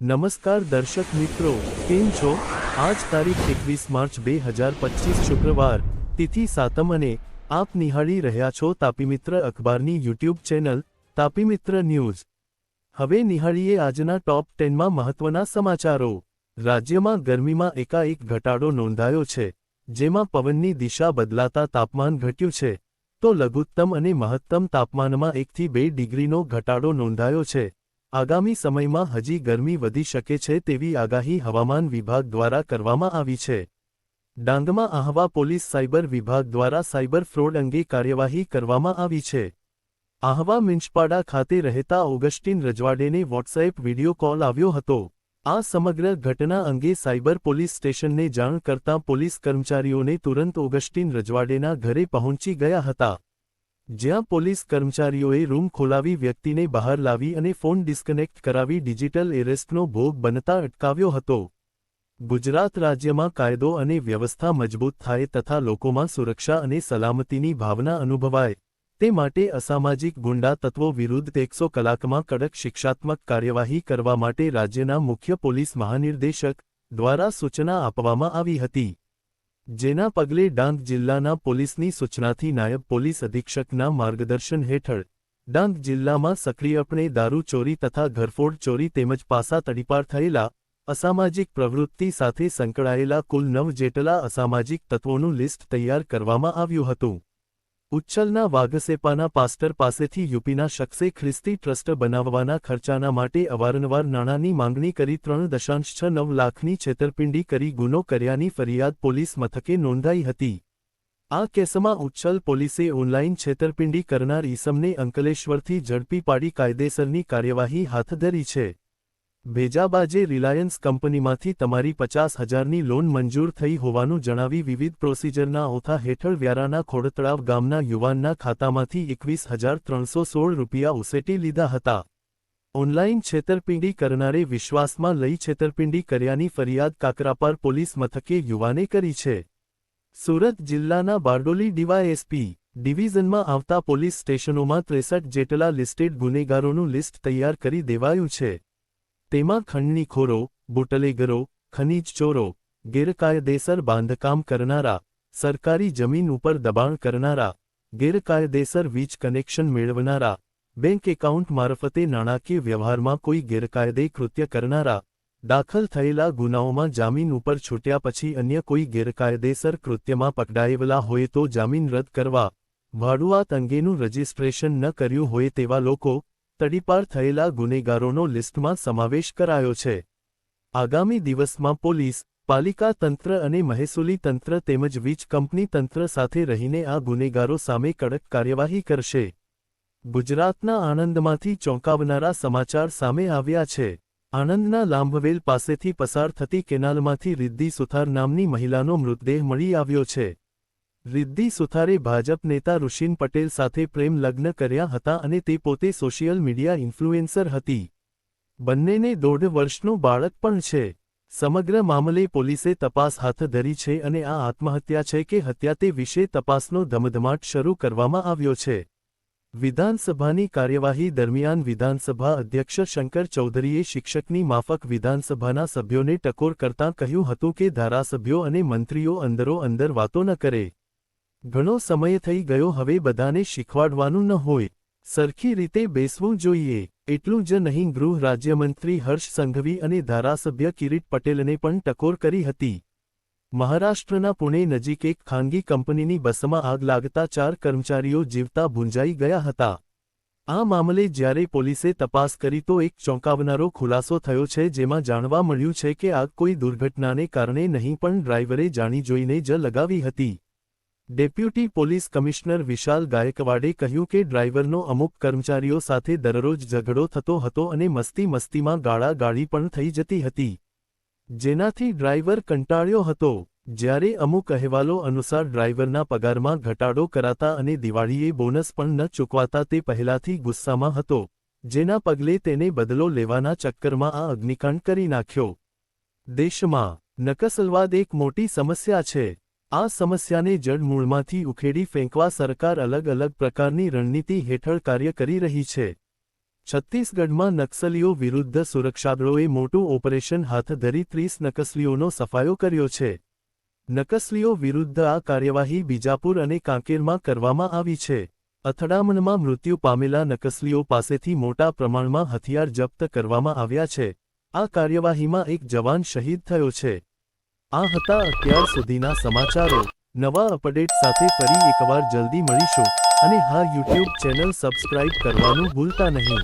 નમસ્કાર દર્શક મિત્રો, કેમ છો? આજ તારીખ એકવીસ માર્ચ બે હજાર પચીસ શુક્રવાર, તિથિ સાતમ અને આપ નિહાળી રહ્યા છો તાપીમિત્ર અખબારની યુટ્યુબ ચેનલ તાપીમિત્ર ન્યૂઝ. હવે નિહાળીએ આજના ટોપ ટેનમાં મહત્વના સમાચારો. રાજ્યમાં ગરમીમાં એકાએક ઘટાડો નોંધાયો છે, જેમાં પવનની દિશા બદલાતા તાપમાન ઘટ્યું છે. તો લઘુત્તમ અને મહત્તમ તાપમાનમાં એકથી બે ડિગ્રીનો ઘટાડો નોંધાયો છે. આગામી સમયમાં હજી ગરમી વધી શકે છે તેવી આગાહી હવામાન વિભાગ દ્વારા કરવામાં આવી છે. ડાંગમાં આહવા પોલીસ સાયબર વિભાગ દ્વારા સાયબર ફ્રોડ અંગે કાર્યવાહી કરવામાં આવી છે. આહવા મિંચપાડા ખાતે રહેતા ઓગસ્ટીન રજવાડેને વોટ્સએપ વિડિયો કોલ આવ્યો હતો. આ સમગ્ર ઘટના અંગે સાયબર પોલીસ સ્ટેશનને જાણ કરતા પોલીસ કર્મચારીઓને તુરંત ઓગસ્ટીન રજવાડેના ઘરે પહોંચી ગયા હતા. જ્યાં પોલીસ કર્મચારીઓએ રૂમ ખોલાવી વ્યક્તિને બહાર લાવી અને ફોન ડિસ્કનેક્ટ કરાવી ડિજિટલ એરેસ્ટનો ભોગ બનતા અટકાવ્યો હતો. ગુજરાત રાજ્યમાં કાયદો અને વ્યવસ્થા મજબૂત થાય તથા લોકોમાં સુરક્ષા અને સલામતીની ભાવના અનુભવાય, તે માટે અસામાજિક ગુંડા તત્વો વિરુદ્ધ એકસો કલાકમાં કડક શિક્ષાત્મક કાર્યવાહી કરવા માટે રાજ્યના મુખ્ય પોલીસ મહાનિર્દેશક દ્વારા સૂચના આપવામાં આવી હતી. જેના પગલે ડાંગ જિલ્લાના પોલીસની સૂચનાથી નાયબ પોલીસ અધિક્ષકના માર્ગદર્શન હેઠળ ડાંગ જિલ્લામાં સક્રિયપણે દારૂ ચોરી તથા ઘરફોડ ચોરી તેમજ પાસા તડીપાર થયેલા અસામાજિક પ્રવૃત્તિ સાથે સંકળાયેલા કુલ નવ જેટલા અસામાજિક તત્વોનું લિસ્ટ તૈયાર કરવામાં આવ્યું હતું. ઉચ્છલના વાઘસેપાના પાસ્ટર પાસેથી યુપીના શખ્સે ખ્રિસ્તી ટ્રસ્ટ બનાવવાના ખર્ચાના માટે અવારનવાર નાણાંની માંગણી કરી ત્રણ દશાંશ છ નવ લાખની છેતરપિંડી કરી ગુનો કર્યાની ફરિયાદ પોલીસ મથકે નોંધાઈ હતી. આ કેસમાં ઉચ્છલ પોલીસે ઓનલાઈન છેતરપિંડી કરનાર ઈસમને અંકલેશ્વરથી ઝડપી પાડી કાયદેસરની કાર્યવાહી હાથ ધરી છે. ભેજાબાજે રિલાયન્સ કંપનીમાંથી તમારી પચાસ હજારની લોન મંજૂર થઈ હોવાનું જણાવી વિવિધ પ્રોસિજરના ઓથા હેઠળ વ્યારાના ખોડતળાવ ગામના યુવાનના ખાતામાંથી એકવીસ હજાર ત્રણસો સોળ રૂપિયા ઉસેટી લીધા હતા. ઓનલાઈન છેતરપિંડી કરનારે વિશ્વાસમાં લઈ છેતરપિંડી કર્યાની ફરિયાદ કાકરાપાર પોલીસ મથકે યુવાને કરી છે. સુરત જિલ્લાના બારડોલી ડીવાયએસપી ડિવિઝનમાં આવતા પોલીસ સ્ટેશનોમાં ત્રેસઠ જેટલા લિસ્ટેડ ગુનેગારોનું લિસ્ટ તૈયાર કરી દેવાયું છે. તેમાં ખંડણીખોરો બુટલેગરો ખનીજ ચોરો ગેરકાયદેસર બાંધકામ કરનારા સરકારી જમીન ઉપર દબાણ કરનારા ગેરકાયદેસર વીજ કનેક્શન મેળવનારા બેંક એકાઉન્ટ મારફતે નાણાકીય વ્યવહારમાં કોઈ ગેરકાયદે કૃત્ય કરનારા દાખલ થયેલા ગુનાઓમાં જામીન ઉપર છૂટ્યા પછી અન્ય કોઈ ગેરકાયદેસર કૃત્યમાં પકડાયેલા હોય તો જામીન રદ કરવા ભાડુઆત અંગેનું રજિસ્ટ્રેશન ન કર્યું હોય તેવા લોકો તડીપાર થયેલા ગુનેગારોનો લિસ્ટમાં સમાવેશ કરાયો છે. આગામી દિવસમાં પોલીસ, પાલિકા તંત્ર અને મહેસૂલી તંત્ર તેમજ વીજ કંપની તંત્ર સાથે રહીને આ ગુનેગારો સામે કડક કાર્યવાહી કરશે. ગુજરાતના આણંદમાંથી ચોંકાવનારા સમાચાર સામે આવ્યા છે. આણંદના લાંભવેલ પાસેથી પસાર થતી કેનાલમાંથી રિદ્ધિ સુથાર નામની મહિલાનો મૃતદેહ મળી આવ્યો છે. રિદ્ધિ સુથારે ભાજપ નેતા ઋષિન પટેલ સાથે પ્રેમ લગ્ન કર્યા હતા અને તે પોતે સોશિયલ મીડિયા ઇન્ફ્લુએન્સર હતી. બંનેને દોઢ વર્ષનું બાળક પણ છે. સમગ્ર મામલે પોલીસે તપાસ હાથ ધરી છે અને આ આત્મહત્યા છે કે હત્યા તે વિશે તપાસનો ધમધમાટ શરૂ કરવામાં આવ્યો છે. વિધાનસભાની કાર્યવાહી દરમિયાન વિધાનસભા અધ્યક્ષ શંકર ચૌધરીએ શિક્ષકની માફક વિધાનસભાના સભ્યોને ટકોર કરતાં કહ્યું હતું કે ધારાસભ્યો અને મંત્રીઓ અંદરો અંદર વાતો ન કરે. ઘણો સમય થઈ ગયો હવે બધાને શીખવાડવાનું ન હોય. સરખી રીતે બેસવું જોઈએ. એટલું જ નહીં, ગૃહ રાજ્યમંત્રી હર્ષ સંઘવી અને ધારાસભ્ય કિરીટ પટેલને પણ ટકોર કરી હતી. મહારાષ્ટ્રના પુણે નજીક એક ખાનગી કંપનીની બસમાં આગ લાગતા ચાર કર્મચારીઓ જીવતા ભૂંજાઈ ગયા હતા. આ મામલે જ્યારે પોલીસે તપાસ કરી તો એક ચોંકાવનારો ખુલાસો થયો છે, જેમાં જાણવા મળ્યું છે કે આગ કોઈ દુર્ઘટનાને કારણે નહીં પણ ડ્રાઈવરે જાણી જોઈને જ લગાવી હતી. ડેપ્યુટી પોલીસ કમિશનર વિશાલ ગાયકવાડે કહ્યું કે ડ્રાઈવરનો અમુક કર્મચારીઓ સાથે દરરોજ ઝઘડો થતો હતો અને મસ્તી મસ્તીમાં ગાળાગાળી પણ થઈ જતી હતી. જેનાથી ડ્રાઈવર કંટાળ્યો હતો. જ્યારે અમુક અહેવાલો અનુસાર ડ્રાઈવરના પગારમાં ઘટાડો કરાતા અને દિવાળીએ બોનસ પણ ન ચૂકવાતા તે પહેલાથી ગુસ્સામાં હતો. જેના પગલે તેને બદલો લેવાના ચક્કરમાં આ અગ્નિકાંડ કરી નાખ્યો. દેશમાં નકસલવાદ એક મોટી સમસ્યા છે. આ સમસ્યાને જડમૂળમાંથી ઉખેડી ફેંકવા સરકાર અલગ અલગ પ્રકારની રણનીતિ હેઠળ કાર્ય કરી રહી છે. છત્તીસગઢમાં નક્સલીઓ વિરુદ્ધ સુરક્ષાદળોએ મોટું ઓપરેશન હાથ ધરી ત્રીસ નકસલીઓનો સફાયો કર્યો છે. નકસલીઓ વિરુદ્ધ આ કાર્યવાહી બીજાપુર અને કાંકેરમાં કરવામાં આવી છે. અથડામણમાં મૃત્યુ પામેલા નકસલીઓ પાસેથી મોટા પ્રમાણમાં હથિયાર જપ્ત કરવામાં આવ્યા છે. આ કાર્યવાહીમાં એક જવાન શહીદ થયો છે. આ હતા અત્યાર સુધીના સમાચારો. નવા અપડેટ સાથે ફરી એકવાર જલ્દી મળીશું. અને હા યુટ્યુબ ચેનલ સબસ્ક્રાઇબ કરવાનું ભૂલતા નહીં.